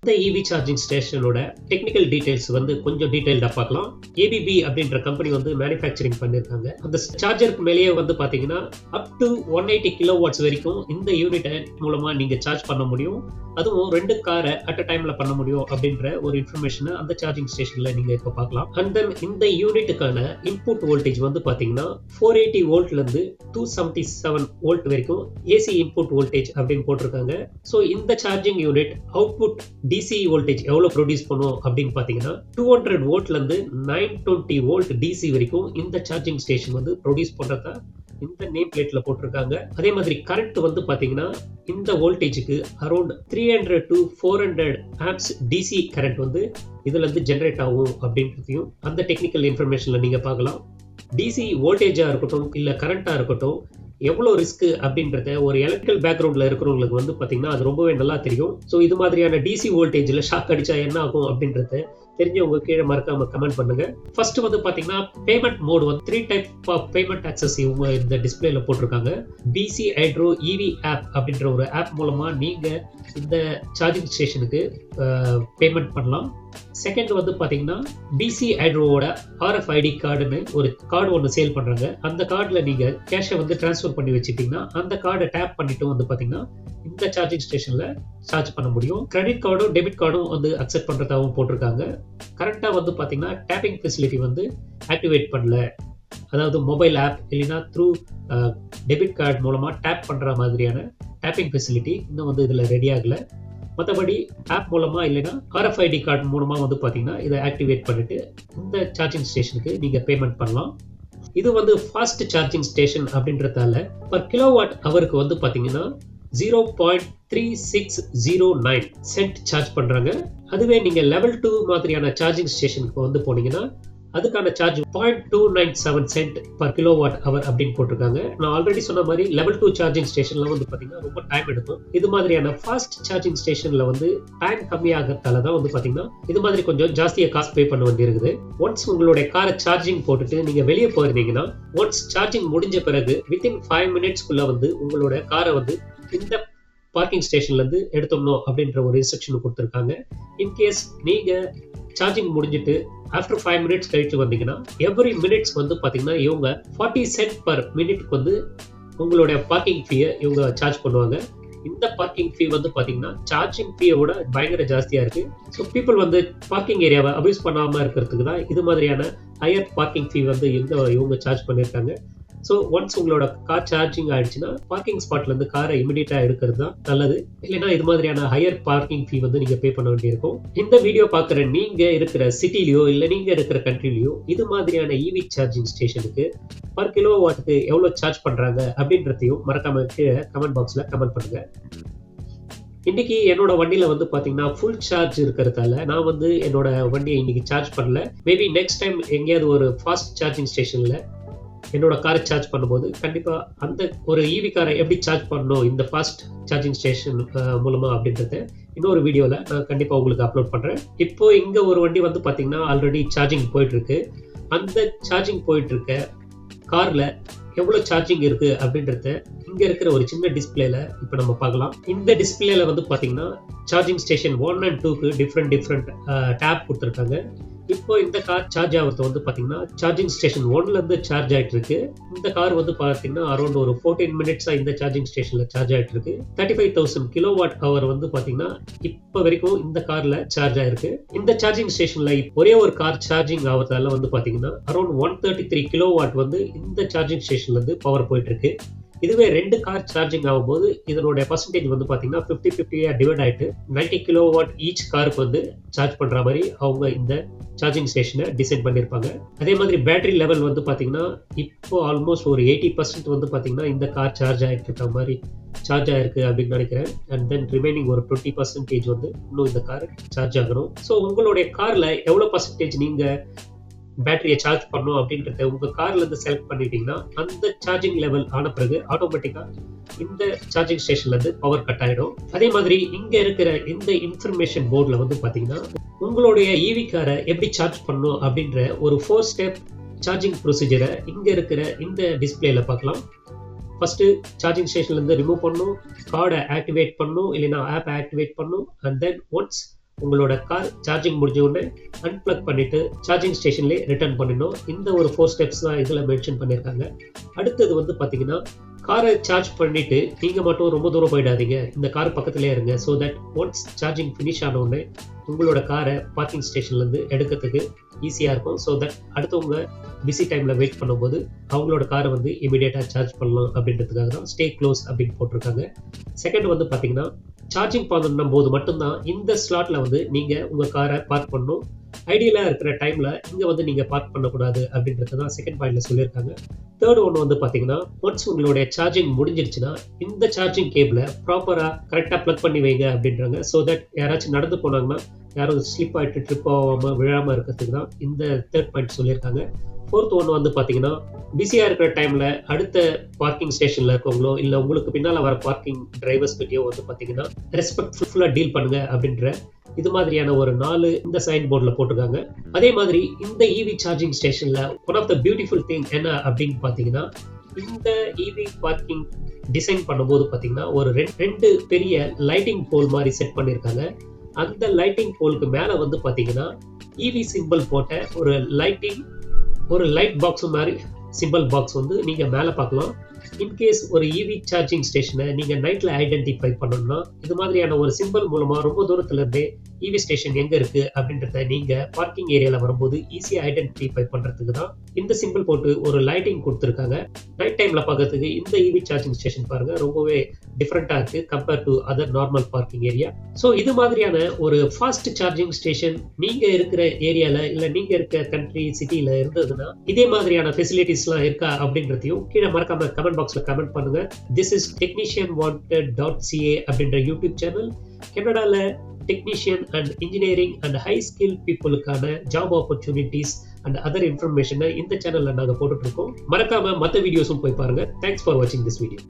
இந்த EV charging ஸ்டேஷனோட technical details வந்து கொஞ்சம் டீடைல்டாக பார்க்கலாம். ஏபிபி அப்படின்ற கம்பெனி வந்து மேனுஃபேக்சரிங் பண்ணியிருக்காங்க அந்த சார்ஜருக்கு மேலேயே வந்து பார்த்தீங்கன்னா up to one eighty kilo watts வரைக்கும் இந்த யூனிட் மூலமாக நீங்கள் சார்ஜ் பண்ண முடியும். அதுவும் ரெண்டு காரை அட் அ டைமில் பண்ண முடியும் அப்படின்ற ஒரு இன்ஃபர்மேஷனை அந்த சார்ஜிங் ஸ்டேஷனில் நீங்கள் இப்போ பார்க்கலாம். அண்ட் தென் இந்த யூனிட்டுக்கான இன்புட் வோல்டேஜ் வந்து பார்த்தீங்கன்னா ஃபோர் எயிட்டி வோல்ட்லேருந்து டூ செவன்ட்டி செவன் வோல்ட் வரைக்கும் ஏசி இன்புட் வோல்டேஜ் அப்படின்னு போட்டிருக்காங்க. ஸோ இந்த charging unit output DC voltage எவ்வளோ ப்ரொடியூஸ் பண்ணும் அப்படின்னு பார்த்தீங்கன்னா டூ ஹண்ட்ரட் வோல்ட்லேருந்து நைன் டுவெண்ட்டி வோல்ட் டிசி வரைக்கும் இந்த சார்ஜிங் ஸ்டேஷன் வந்து ப்ரொடியூஸ் பண்ணுறதா இந்த நேம் பிளேட்ல போட்டிருக்காங்க. அதே மாதிரி கரண்ட் வந்து பாத்தீங்கன்னா இந்த வோல்டேஜுக்கு around three hundred to four hundred amps DC current வந்து இதுல இருந்து ஜென்ரேட் ஆகும் அப்படின்றதையும் அந்த டெக்னிக்கல் இன்ஃபர்மேஷன்ல நீங்க பார்க்கலாம். டிசி வோல்டேஜா இருக்கட்டும் இல்ல கரண்டா இருக்கட்டும் எவ்வளோ ரிஸ்க் அப்படின்றத ஒரு எலக்ட்ரிக்கல் பேக்ரவுண்டில் இருக்கிறவங்களுக்கு வந்து பார்த்தீங்கன்னா அது ரொம்பவே நல்லா தெரியும். ஸோ இது மாதிரியான டிசி வோல்டேஜில் ஷாக் அடிச்சா என்ன ஆகும் அப்படின்றத தெரிஞ்சவங்க கீழே மறக்காம கமெண்ட் பண்ணுங்க. ஃபர்ஸ்ட் வந்து பாத்தீங்கன்னா பேமெண்ட் மோட் வந்து three type of payment access இவங்க இந்த டிஸ்பிளேல போட்டிருக்காங்க. பிசி ஹைட்ரோ இவி ஆப் அப்படின்ற ஒரு ஆப் மூலமா நீங்க இந்த சார்ஜிங் ஸ்டேஷனுக்கு பேமெண்ட் பண்ணலாம். செகண்ட் வந்து பார்த்தீங்கன்னா டிசி ஹைட்ரோவோட ஆர்எஃப்ஐடி கார்டுன்னு ஒரு கார்டு ஒன்று சேல் பண்றாங்க. அந்த கார்டில் நீங்கள் கேஷை வந்து டிரான்ஸ்ஃபர் பண்ணி வச்சுட்டிங்கன்னா அந்த கார்டை டேப் பண்ணிவிட்டு வந்து பார்த்தீங்கன்னா இந்த சார்ஜிங் ஸ்டேஷனில் சார்ஜ் பண்ண முடியும். கிரெடிட் கார்டும் டெபிட் கார்டும் வந்து அக்செப்ட் பண்றதாகவும் போட்டிருக்காங்க. கரெக்டாக வந்து பார்த்தீங்கன்னா டேப்பிங் ஃபெசிலிட்டி வந்து ஆக்டிவேட் பண்ணல. அதாவது மொபைல் ஆப் இல்லைன்னா த்ரூ டெபிட் கார்டு மூலமாக டேப் பண்ணுற மாதிரியான டேப்பிங் ஃபெசிலிட்டி இன்னும் வந்து இதில் ரெடி ஆகலை. மற்றபடி ஆப் மூலமாக இல்லைன்னா ஆர்எஃப்ஐடி கார்டு மூலமாக வந்து பார்த்தீங்கன்னா இதை ஆக்டிவேட் பண்ணிட்டு இந்த சார்ஜிங் ஸ்டேஷனுக்கு நீங்கள் பேமெண்ட் பண்ணலாம். இது வந்து ஃபாஸ்ட் சார்ஜிங் ஸ்டேஷன் அப்படின்றதால பர் கிலோவாட் அவருக்கு வந்து பார்த்தீங்கன்னா zero point three six zero nine cent charge பண்ணுறாங்க அதுவே நீங்கள் லெவல் டூ மாதிரியான சார்ஜிங் ஸ்டேஷனுக்கு வந்து போனீங்கன்னா அதுக்கான charge point two nine seven cent per kilo watt hour அப்படின்னு போட்டிருக்காங்க. நான் ஆல்ரெடி சொன்ன மாதிரி லெவல் டூ சார்ஜிங் ஸ்டேஷன்லாம் வந்து பார்த்தீங்கன்னா ரொம்ப டைம் எடுக்கும். இது மாதிரியான ஃபாஸ்ட் சார்ஜிங் ஸ்டேஷனில் வந்து டைம் கம்மியாகிறதால தான் வந்து பார்த்தீங்கன்னா இது மாதிரி கொஞ்சம் ஜாஸ்தியாக காசு பே பண்ண வேண்டியிருக்குது ஒன்ஸ் உங்களுடைய காரை சார்ஜிங் போட்டுட்டு நீங்கள் வெளியே போயிருந்தீங்கன்னா ஒன்ஸ் சார்ஜிங் முடிஞ்ச பிறகு வித்தின் ஃபைவ் மினிட்ஸ்க்குள்ளே வந்து உங்களோட காரை வந்து இந்த பார்க்கிங் ஸ்டேஷன்லேருந்து எடுத்தோம்னோ அப்படின்ற ஒரு இன்ஸ்ட்ரக்ஷன் கொடுத்துருக்காங்க. இன்கேஸ் நீங்கள் சார்ஜிங் முடிஞ்சிட்டு ஆஃப்டர் ஃபைவ் மினிட்ஸ் கழிச்சு வந்தீங்கன்னா எவ்ரி மினிட்ஸ் வந்து பார்த்தீங்கன்னா இவங்க ஃபார்ட்டி சென்ட் பர் மினிட்க்கு வந்து உங்களுடைய பார்க்கிங் ஃபீயை இவங்க சார்ஜ் பண்ணுவாங்க. இந்த பார்க்கிங் ஃபீ வந்து பார்த்தீங்கன்னா சார்ஜிங் ஃபீயை விட பயங்கர ஜாஸ்தியாக இருக்கு. ஸோ பீப்புள் வந்து பார்க்கிங் ஏரியாவை அபியூஸ் பண்ணாமல் இருக்கிறதுக்கு தான் இது மாதிரியான ஹையர் பார்க்கிங் ஃபீ வந்து இந்த இவங்க சார்ஜ் பண்ணியிருக்காங்க. ஸோ ஒன்ஸ் உங்களோட கார் சார்ஜிங் ஆயிடுச்சுன்னா பார்க்கிங் ஸ்பாட்ல இருந்து காரை இமிடியட்டா எடுக்கிறது தான் நல்லது. இல்லைன்னா இது மாதிரியான ஹையர் பார்க்கிங் ஃபீ வந்து நீங்க பே பண்ண வேண்டியிருக்கும். இந்த வீடியோ பார்க்குற நீங்க இருக்கிற சிட்டிலயோ இல்லை நீங்க இருக்கிற கண்ட்ரிலயோ இது மாதிரியான இவி சார்ஜிங் ஸ்டேஷனுக்கு பர் கிலோ வாட்டுக்கு எவ்வளோ சார்ஜ் பண்றாங்க அப்படின்றதையும் மறக்காம கமெண்ட் பாக்ஸ்ல கமெண்ட் பண்ணுங்க. இன்னைக்கு என்னோட வண்டியில வந்து பாத்தீங்கன்னா ஃபுல் சார்ஜ் இருக்கிறதால நான் வந்து என்னோட வண்டியை இன்னைக்கு சார்ஜ் பண்ணல. மேபி நெக்ஸ்ட் டைம் எங்கேயாவது ஒரு ஃபாஸ்ட் சார்ஜிங் ஸ்டேஷன்ல என்னோட காரை சார்ஜ் பண்ணும்போது கண்டிப்பா அந்த ஒரு ஈவி காரை எப்படி சார்ஜ் பண்ணணும் இந்த ஃபாஸ்ட் சார்ஜிங் ஸ்டேஷன் மூலமா அப்படின்றத இன்னொரு வீடியோல நான் கண்டிப்பா உங்களுக்கு அப்லோட் பண்றேன். இப்போ இங்க ஒரு வண்டி வந்து பாத்தீங்கன்னா ஆல்ரெடி சார்ஜிங் போயிட்டு இருக்கு அந்த சார்ஜிங் போயிட்டு இருக்க கார்ல எவ்வளவு சார்ஜிங் இருக்கு அப்படின்றத இங்க இருக்கிற ஒரு சின்ன டிஸ்பிளேல இப்போ நம்ம பார்க்கலாம். இந்த டிஸ்பிளேல வந்து பாத்தீங்கன்னா சார்ஜிங் ஸ்டேஷன் ஒன் அண்ட் டூக்கு டிஃப்ரெண்ட் டிஃப்ரெண்ட் டேப் கொடுத்துருக்காங்க. இப்போ இந்த கார் சார்ஜ் ஆகிறது வந்து பார்த்தீங்கன்னா சார்ஜிங் ஸ்டேஷன் ஒன்ல இருந்து சார்ஜ் ஆகிட்டு இருக்கு. இந்த கார் வந்து பார்த்தீங்கன்னா அரௌண்ட் ஒரு ஃபோர்டீன் மினிட்ஸாக இந்த சார்ஜிங் ஸ்டேஷனில் சார்ஜ் ஆகிட்டு இருக்கு. Thirty five thousand kilo watt hour வந்து பார்த்தீங்கன்னா இப்போ வரைக்கும் இந்த காரில் சார்ஜ் ஆயிருக்கு. இந்த சார்ஜிங் ஸ்டேஷனில் ஒரே ஒரு கார் சார்ஜிங் ஆகிறதால வந்து பார்த்தீங்கன்னா around one thirty three kilo watt வந்து இந்த சார்ஜிங் ஸ்டேஷன்லேருந்து பவர் போயிட்டு இருக்கு. இதுவே ரெண்டு கார் சார்ஜிங் ஆகும்போது இதனுடைய பர்சன்டேஜ் வந்து பார்த்தீங்கன்னா ஃபிஃப்டி ஃபிஃப்டியாக டிவைட் ஆகிட்டு நைன்டி கிலோ வாட் ஈச் காருக்கு வந்து சார்ஜ் பண்ணுற மாதிரி அவங்க இந்த சார்ஜிங் ஸ்டேஷனை டிசைன் பண்ணியிருப்பாங்க அதே மாதிரி பேட்டரி லெவல் வந்து பார்த்தீங்கன்னா இப்போ ஆல்மோஸ்ட் ஒரு எயிட்டி பர்சன்ட் வந்து பார்த்தீங்கன்னா இந்த கார் சார்ஜ் ஆகிட்டு இருக்க மாதிரி சார்ஜ் ஆயிருக்கு அப்படின்னு நினைக்கிறேன். அண்ட் தென் ரிமைனிங் ஒரு டுவெண்ட்டி பர்சன்டேஜ் வந்து இன்னும் இந்த கார் சார்ஜ் ஆகணும். ஸோ உங்களுடைய காரில் எவ்வளோ பர்சன்டேஜ் நீங்கள் பேட்டரியை சார்ஜ் பண்ணும் அப்படின்றத உங்க கார்ல இருந்து செலக்ட் பண்ணிட்டீங்கன்னா அந்த சார்ஜிங் லெவல் ஆன பிறகு ஆட்டோமேட்டிக்கா இந்த சார்ஜிங் ஸ்டேஷன்ல இருந்து பவர் கட் ஆயிடும். அதே மாதிரி இங்க இருக்கிற இந்த இன்ஃபர்மேஷன் போர்டில் வந்து பாத்தீங்கன்னா உங்களுடைய இவி காரை எப்படி சார்ஜ் பண்ணும் அப்படின்ற ஒரு ஃபோர் ஸ்டெப் சார்ஜிங் ப்ரொசீஜரை இங்க இருக்கிற இந்த டிஸ்பிளேல பார்க்கலாம். ஃபர்ஸ்ட் சார்ஜிங் ஸ்டேஷன்ல இருந்து ரிமூவ் பண்ணும் கார்டை ஆக்டிவேட் பண்ணும் இல்லைன்னா ஆப் ஆக்டிவேட் பண்ணும் அண்ட் தென் ஒன்ஸ் உங்களோட கார் சார்ஜிங் முடிஞ்ச உடனே அன்பிளக் பண்ணிட்டு சார்ஜிங் ஸ்டேஷன்லேயே ரிட்டர்ன் பண்ணிடணும். இந்த ஒரு ஃபோர் ஸ்டெப்ஸ் தான் இதில் மென்ஷன் பண்ணியிருக்காங்க. அடுத்தது வந்து பார்த்தீங்கன்னா காரை சார்ஜ் பண்ணிட்டு நீங்கள் மட்டும் ரொம்ப தூரம் போயிடாதீங்க. இந்த கார் பக்கத்துலேயே இருங்க. So that once charging finish ஆன உடனே உங்களோட காரை பார்க்கிங் ஸ்டேஷன்லேருந்து எடுக்கிறதுக்கு ஈஸியாக இருக்கும். ஸோ தட் அடுத்தவங்க பிஸி டைமில் வெயிட் பண்ணும்போது அவங்களோட காரை வந்து இமீடியட்டாக சார்ஜ் பண்ணலாம் அப்படின்றதுக்காக தான் ஸ்டே க்ளோஸ் அப்படின்னு போட்டிருக்காங்க. செகண்ட் வந்து பார்த்தீங்கன்னா சார்ஜிங் பண்ணும் போது மட்டும்தான் இந்த ஸ்லாட்டில் வந்து நீங்கள் உங்கள் காரை பார்க் பண்ணணும். ஐடியலாக இருக்கிற டைமில் இங்கே வந்து நீங்கள் பார்க் பண்ணக்கூடாது அப்படின்றது தான் செகண்ட் பாயிண்டில் சொல்லியிருக்காங்க. தேர்ட் ஒன்று வந்து பார்த்தீங்கன்னா ஒன்ஸ் உங்களுடைய சார்ஜிங் முடிஞ்சிருச்சுன்னா இந்த சார்ஜிங் கேபிளை ப்ராப்பராக கரெக்டாக ப்ளக் பண்ணி வைங்க அப்படின்றாங்க. ஸோ தட் யாராச்சும் நடந்து போனாங்கன்னா யாரும் ஸ்லிப் ஆகிட்டு ட்ரிப் ஆகாமல் விழாமல் இருக்கிறதுக்கு தான் இந்த தேர்ட் பாயிண்ட் சொல்லியிருக்காங்க. ஃபோர்த் ஒன்று வந்து பார்த்தீங்கன்னா பிஸியாக இருக்கிற டைமில் அடுத்த பார்க்கிங் ஸ்டேஷனில் இருக்கவங்களோ இல்லை உங்களுக்கு பின்னால் வர பார்க்கிங் டிரைவர்ஸ் கிட்டயோ வந்து பார்த்தீங்கன்னா ரெஸ்பெக்ட்ஃபுல்லாக டீல் பண்ணுங்க அப்படின்ற இது மாதிரியான ஒரு நாலு இந்த சைன் போர்டில் போட்டிருக்காங்க. அதே மாதிரி இந்த இவி சார்ஜிங் ஸ்டேஷனில் one of the beautiful thing என்ன அப்படின்னு பார்த்தீங்கன்னா இந்த இவி பார்க்கிங் டிசைன் பண்ணும்போது பார்த்தீங்கன்னா ஒரு ரெண்டு ரெண்டு பெரிய லைட்டிங் போல் மாதிரி செட் பண்ணியிருக்காங்க அந்த லைட்டிங் போலுக்கு மேலே வந்து பார்த்தீங்கன்னா இவி சிம்பிள் போட்ட ஒரு லைட்டிங் ஒரு லைட் பாக்ஸ் மாதிரி சிம்பிள் பாக்ஸ் வந்து நீங்கள் மேலே பார்க்கலாம். இன்கேஸ் ஒரு இவி சார்ஜிங் ஸ்டேஷனை நீங்கள் நைட்டில் ஐடென்டிஃபை பண்ணணும்னா இது மாதிரியான ஒரு சிம்பிள் மூலமாக ரொம்ப தூரத்துல இருந்தே இவி ஸ்டேஷன் எங்கே இருக்குது அப்படின்றத நீங்கள் பார்க்கிங் ஏரியாவில் வரும்போது ஈஸியாக ஐடென்டிஃபை பண்ணுறதுக்கு தான் இந்த சிம்பிள் போட்டு ஒரு லைட்டிங் கொடுத்துருக்காங்க. நைட் டைமில் பார்க்கறதுக்கு இந்த இவி சார்ஜிங் ஸ்டேஷன் பாருங்க ரொம்பவே டிஃப்ரெண்ட்டாக இருக்கு compare to other normal parking area so இது மாதிரியான ஒரு ஃபாஸ்ட் சார்ஜிங் ஸ்டேஷன் நீங்கள் இருக்கிற ஏரியாவில் இல்லை நீங்கள் இருக்க கண்ட்ரி சிட்டியில் இருந்ததுன்னா இதே மாதிரியான ஃபெசிலிட்டிஸ்லாம் இருக்கா அப்படின்றதையும் கீழே மறக்காம கமெண்ட் பாக்ஸில் கமெண்ட் பண்ணுங்க. This is technician wanted dot CA அப்படின்ற யூடியூப் சேனல் கனடால technician and engineering and high skill பீப்புளுக்கான job opportunities and other இன்ஃபர்மேஷனை இந்த சேனலில் நாங்கள் போட்டுட்ருக்கோம். மறக்காம மற்ற வீடியோஸும் போய் பாருங்க. தேங்க்ஸ் ஃபார் வாட்சிங் திஸ் வீடியோ